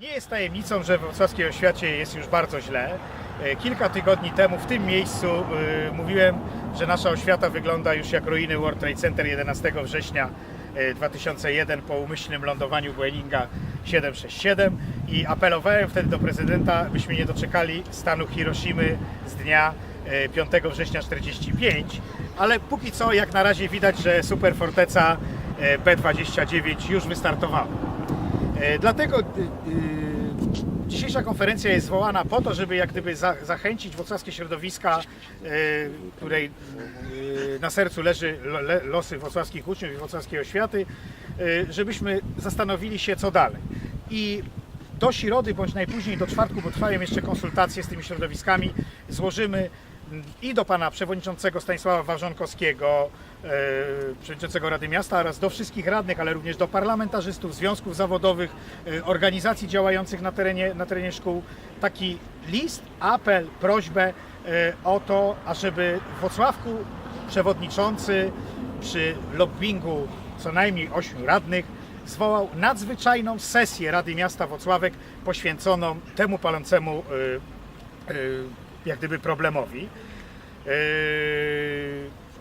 Nie jest tajemnicą, że w wrocławskiej oświacie jest już bardzo źle. E, Kilka tygodni temu w tym miejscu e, mówiłem, że nasza oświata wygląda już jak ruiny World Trade Center 11 września e, 2001 po umyślnym lądowaniu Boeinga 767 i apelowałem wtedy do prezydenta, byśmy nie doczekali stanu Hiroshimy z dnia e, 5 września 45, ale póki co jak na razie widać, że superforteca e, B29 już wystartowała. E, Dlatego y, y, dzisiejsza konferencja jest zwołana po to, żeby jak gdyby za, zachęcić wrocławskie środowiska, której na sercu leży lo, le, losy wrocławskich uczniów i wrocławskiej oświaty, żebyśmy zastanowili się co dalej. I do środy bądź najpóźniej do czwartku, bo trwają jeszcze konsultacje z tymi środowiskami, złożymy i do pana przewodniczącego Stanisława Warzonkowskiego, e, przewodniczącego Rady Miasta oraz do wszystkich radnych, ale również do parlamentarzystów, związków zawodowych, e, organizacji działających na terenie, na terenie szkół. Taki list, apel, prośbę e, o to, ażeby w Wrocławku przewodniczący przy lobbingu co najmniej ośmiu radnych zwołał nadzwyczajną sesję Rady Miasta Wrocławek poświęconą temu palącemu jak gdyby problemowi. Yy,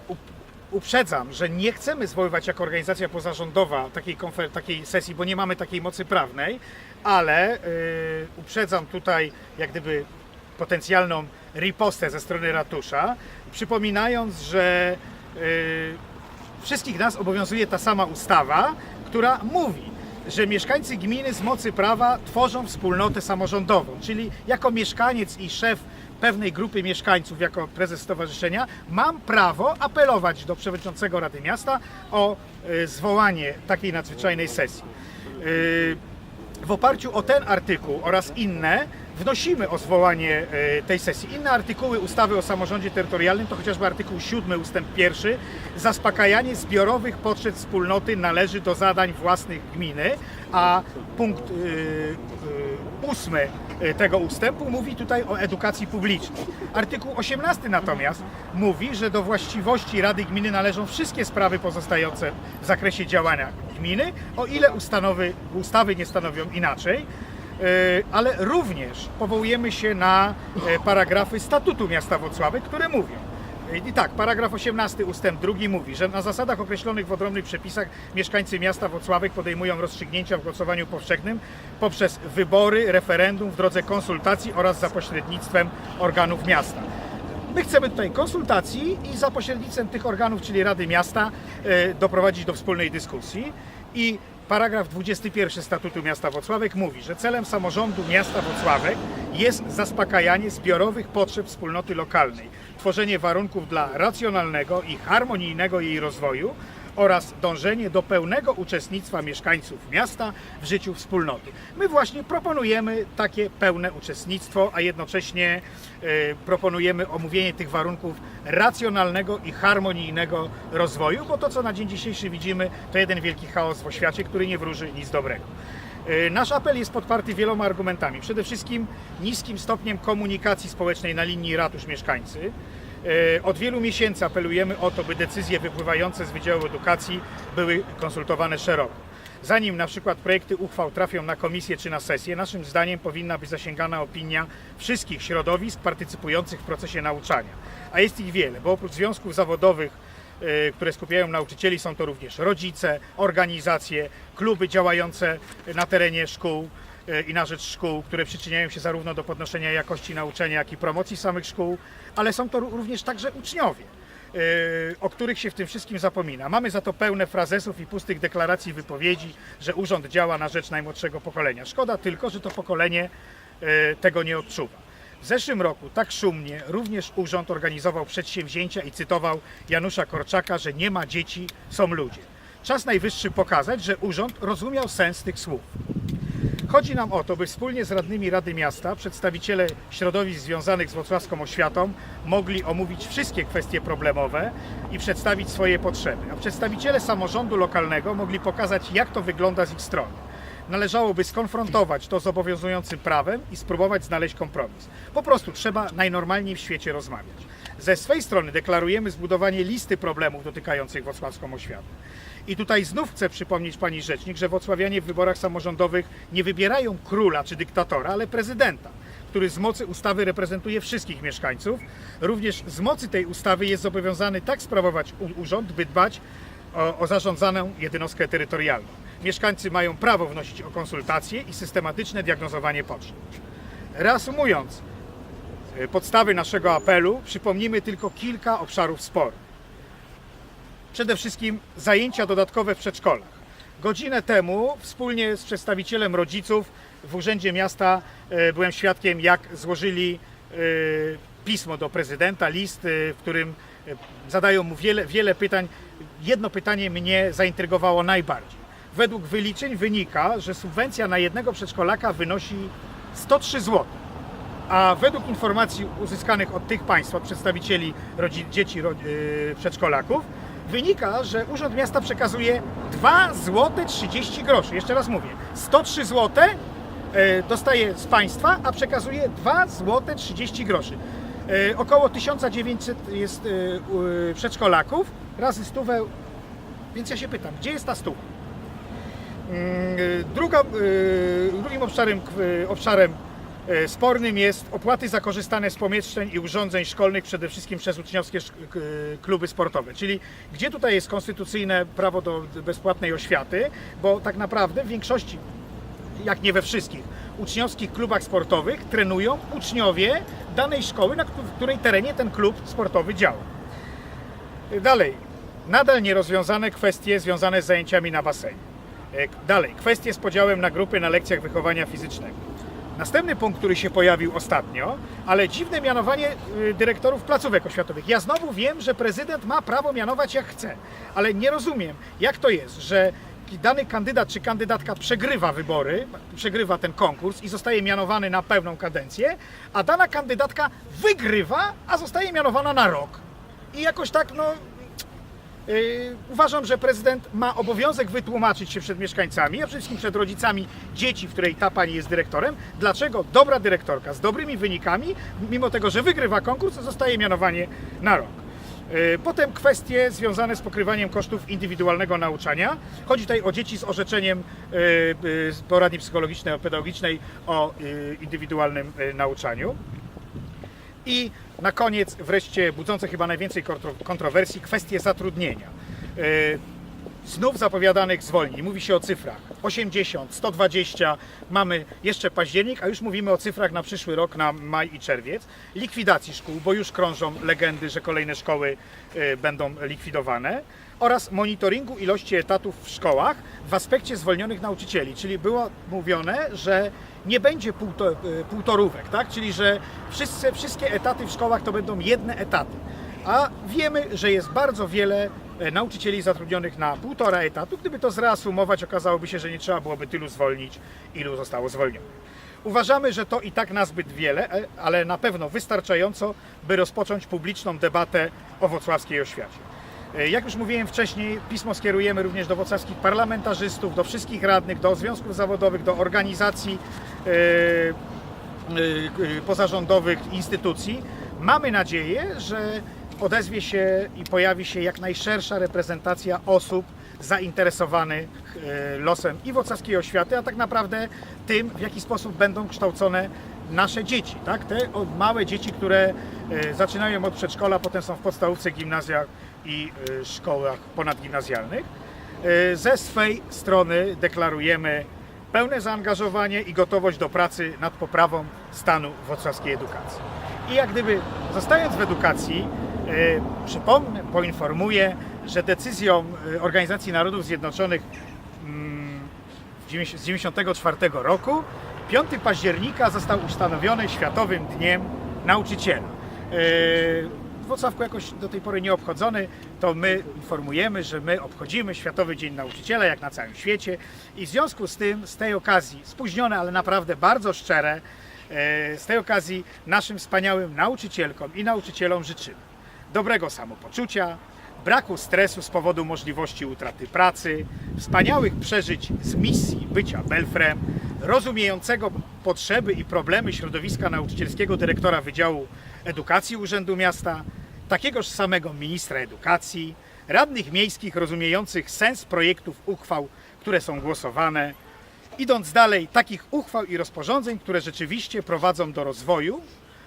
up- Uprzedzam, że nie chcemy zwoływać jako organizacja pozarządowa takiej, konfer- takiej sesji, bo nie mamy takiej mocy prawnej, ale yy, uprzedzam tutaj jak gdyby potencjalną ripostę ze strony ratusza, przypominając, że yy, wszystkich nas obowiązuje ta sama ustawa, która mówi, że mieszkańcy gminy z mocy prawa tworzą wspólnotę samorządową, czyli jako mieszkaniec i szef pewnej grupy mieszkańców, jako prezes stowarzyszenia, mam prawo apelować do przewodniczącego Rady Miasta o y, zwołanie takiej nadzwyczajnej sesji. Y, w oparciu o ten artykuł oraz inne wnosimy o zwołanie e, tej sesji. Inne artykuły ustawy o samorządzie terytorialnym to chociażby artykuł 7 ustęp 1. Zaspokajanie zbiorowych potrzeb wspólnoty należy do zadań własnych gminy, a punkt y, y, 8 tego ustępu mówi tutaj o edukacji publicznej. Artykuł 18 natomiast mówi, że do właściwości Rady Gminy należą wszystkie sprawy pozostające w zakresie działania gminy, o ile ustanowy, ustawy nie stanowią inaczej. Ale również powołujemy się na paragrafy statutu miasta Wrocławek, które mówią. I tak, paragraf 18 ustęp 2 mówi, że na zasadach określonych w odrębnych przepisach mieszkańcy miasta Wrocławek podejmują rozstrzygnięcia w głosowaniu powszechnym poprzez wybory, referendum w drodze konsultacji oraz za pośrednictwem organów miasta. My chcemy tutaj konsultacji i za pośrednictwem tych organów, czyli Rady Miasta, e, doprowadzić do wspólnej dyskusji. I paragraf 21 Statutu Miasta Wrocławek mówi, że celem samorządu miasta Wrocławek jest zaspokajanie zbiorowych potrzeb wspólnoty lokalnej, tworzenie warunków dla racjonalnego i harmonijnego jej rozwoju oraz dążenie do pełnego uczestnictwa mieszkańców miasta w życiu wspólnoty. My właśnie proponujemy takie pełne uczestnictwo, a jednocześnie e, proponujemy omówienie tych warunków racjonalnego i harmonijnego rozwoju, bo to co na dzień dzisiejszy widzimy to jeden wielki chaos w oświacie, który nie wróży nic dobrego. E, Nasz apel jest podparty wieloma argumentami. Przede wszystkim niskim stopniem komunikacji społecznej na linii ratusz-mieszkańcy. E, Od wielu miesięcy apelujemy o to, by decyzje wypływające z Wydziału Edukacji były konsultowane szeroko. Zanim na przykład projekty uchwał trafią na komisję czy na sesję, naszym zdaniem powinna być zasięgana opinia wszystkich środowisk partycypujących w procesie nauczania. A jest ich wiele, bo oprócz związków zawodowych, e, które skupiają nauczycieli, są to również rodzice, organizacje, kluby działające na terenie szkół e, i na rzecz szkół, które przyczyniają się zarówno do podnoszenia jakości nauczania, jak i promocji samych szkół, ale są to ró- również także uczniowie e, o których się w tym wszystkim zapomina. Mamy za to pełne frazesów i pustych deklaracji wypowiedzi, że urząd działa na rzecz najmłodszego pokolenia. Szkoda tylko, że to pokolenie e, tego nie odczuwa. W zeszłym roku tak szumnie również urząd organizował przedsięwzięcia i cytował Janusza Korczaka, że nie ma dzieci, są ludzie. Czas najwyższy pokazać, że urząd rozumiał sens tych słów. Chodzi nam o to, by wspólnie z radnymi Rady Miasta przedstawiciele środowisk związanych z wrocławską oświatą mogli omówić wszystkie kwestie problemowe i przedstawić swoje potrzeby, a przedstawiciele samorządu lokalnego mogli pokazać, jak to wygląda z ich strony. Należałoby skonfrontować to z obowiązującym prawem i spróbować znaleźć kompromis. Po prostu trzeba najnormalniej w świecie rozmawiać. Ze swej strony deklarujemy zbudowanie listy problemów dotykających wrocławską oświatę. I tutaj znów chcę przypomnieć Pani Rzecznik, że wrocławianie w wyborach samorządowych nie wybierają króla czy dyktatora, ale prezydenta, który z mocy ustawy reprezentuje wszystkich mieszkańców. Również z mocy tej ustawy jest zobowiązany tak sprawować urząd, by dbać o, o zarządzaną jednostkę terytorialną. Mieszkańcy mają prawo wnosić o konsultacje i systematyczne diagnozowanie potrzeb. Reasumując, podstawy naszego apelu przypomnimy tylko kilka obszarów sporu. Przede wszystkim zajęcia dodatkowe w przedszkolach. Godzinę temu wspólnie z przedstawicielem rodziców w Urzędzie Miasta e, byłem świadkiem, jak złożyli e, pismo do prezydenta, list, w którym zadają mu wiele, wiele pytań. Jedno pytanie mnie zaintrygowało najbardziej. Według wyliczeń wynika, że subwencja na jednego przedszkolaka wynosi 103 zł. A według informacji uzyskanych od tych państw, od przedstawicieli rodzi, dzieci yy, przedszkolaków, wynika, że Urząd Miasta przekazuje 2 zł 30 groszy. Jeszcze raz mówię, 103 zł yy, dostaje z państwa, a przekazuje 2 zł 30 groszy. Yy, około 1900 jest yy, przedszkolaków, razy stówę, więc ja się pytam, gdzie jest ta? Mm, Druga, drugim obszarem, obszarem spornym jest opłaty za z pomieszczeń i urządzeń szkolnych, przede wszystkim przez uczniowskie k- kluby sportowe. Czyli gdzie tutaj jest konstytucyjne prawo do bezpłatnej oświaty, bo tak naprawdę w większości, jak nie we wszystkich, uczniowskich klubach sportowych trenują uczniowie danej szkoły, na której terenie ten klub sportowy działa. Dalej, nadal nierozwiązane kwestie związane z zajęciami na basenie. E, Dalej, kwestie z podziałem na grupy na lekcjach wychowania fizycznego. Następny punkt, który się pojawił ostatnio, ale dziwne mianowanie y, dyrektorów placówek oświatowych. Ja znowu wiem, że prezydent ma prawo mianować jak chce, ale nie rozumiem, jak to jest, że dany kandydat czy kandydatka przegrywa wybory, przegrywa ten konkurs i zostaje mianowany na pełną kadencję, a dana kandydatka wygrywa, a zostaje mianowana na rok. I jakoś tak, no, uważam, że prezydent ma obowiązek wytłumaczyć się przed mieszkańcami, a przede wszystkim przed rodzicami dzieci, w której ta pani jest dyrektorem, dlaczego dobra dyrektorka z dobrymi wynikami, mimo tego, że wygrywa konkurs, zostaje mianowanie na rok. Yy, Potem kwestie związane z pokrywaniem kosztów indywidualnego nauczania. Chodzi tutaj o dzieci z orzeczeniem z poradni psychologicznej, pedagogicznej o indywidualnym nauczaniu. I na koniec wreszcie budzące chyba najwięcej kontro- kontrowersji kwestie zatrudnienia. Yy, Znów zapowiadanych zwolnień. Mówi się o cyfrach 80, 120. Mamy jeszcze październik, a już mówimy o cyfrach na przyszły rok, na maj i czerwiec. Likwidacji szkół, bo już krążą legendy, że kolejne szkoły yy, będą likwidowane. Oraz monitoringu ilości etatów w szkołach w aspekcie zwolnionych nauczycieli. Czyli było mówione, że nie będzie półto, y, półtorówek, tak? Czyli że wszyscy, wszystkie etaty w szkołach to będą jedne etaty. A wiemy, że jest bardzo wiele e, nauczycieli zatrudnionych na półtora etatu. Gdyby to zreasumować, okazałoby się, że nie trzeba byłoby tylu zwolnić, ilu zostało zwolnionych. Uważamy, że to i tak nazbyt wiele, e, ale na pewno wystarczająco, by rozpocząć publiczną debatę o wrocławskiej oświacie. E, Jak już mówiłem wcześniej, pismo skierujemy również do wrocławskich parlamentarzystów, do wszystkich radnych, do związków zawodowych, do organizacji e, e, pozarządowych instytucji. Mamy nadzieję, że odezwie się i pojawi się jak najszersza reprezentacja osób zainteresowanych losem i wrocławskiej oświaty, a tak naprawdę tym, w jaki sposób będą kształcone nasze dzieci, tak? Te małe dzieci, które zaczynają od przedszkola, potem są w podstawówce, gimnazjach i e, szkołach ponadgimnazjalnych. E, Ze swej strony deklarujemy pełne zaangażowanie i gotowość do pracy nad poprawą stanu wrocławskiej edukacji. I jak gdyby zostając w edukacji, e, przypomnę, poinformuję, że decyzją Organizacji Narodów Zjednoczonych mm, w 90 z 1994 roku 5 października został ustanowiony Światowym Dniem Nauczyciela. W Wrocławku jakoś do tej pory nie obchodzony, to my informujemy, że my obchodzimy Światowy Dzień Nauczyciela, jak na całym świecie. I w związku z tym, z tej okazji, spóźnione, ale naprawdę bardzo szczere, e, z tej okazji naszym wspaniałym nauczycielkom i nauczycielom życzymy dobrego samopoczucia, braku stresu z powodu możliwości utraty pracy, wspaniałych przeżyć z misji bycia Belfrem, rozumiejącego potrzeby i problemy środowiska nauczycielskiego dyrektora Wydziału Edukacji Urzędu Miasta, takiegoż samego ministra edukacji, radnych miejskich rozumiejących sens projektów uchwał, które są głosowane, idąc dalej, takich uchwał i rozporządzeń, które rzeczywiście prowadzą do rozwoju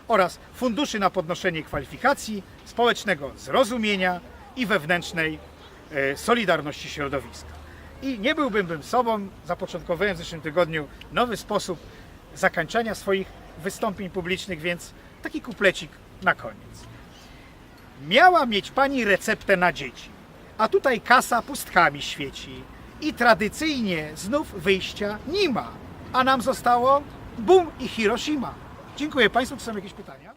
oraz funduszy na podnoszenie kwalifikacji, społecznego zrozumienia i wewnętrznej e, solidarności środowiska. I nie byłbym bym sobą, zapoczątkowałem w zeszłym tygodniu nowy sposób zakończenia swoich wystąpień publicznych, więc taki kuplecik na koniec. Miała mieć pani receptę na dzieci, a tutaj kasa pustkami świeci i tradycyjnie znów wyjścia nie ma, a nam zostało bum i Hiroshima. Dziękuję Państwu, czy są jakieś pytania?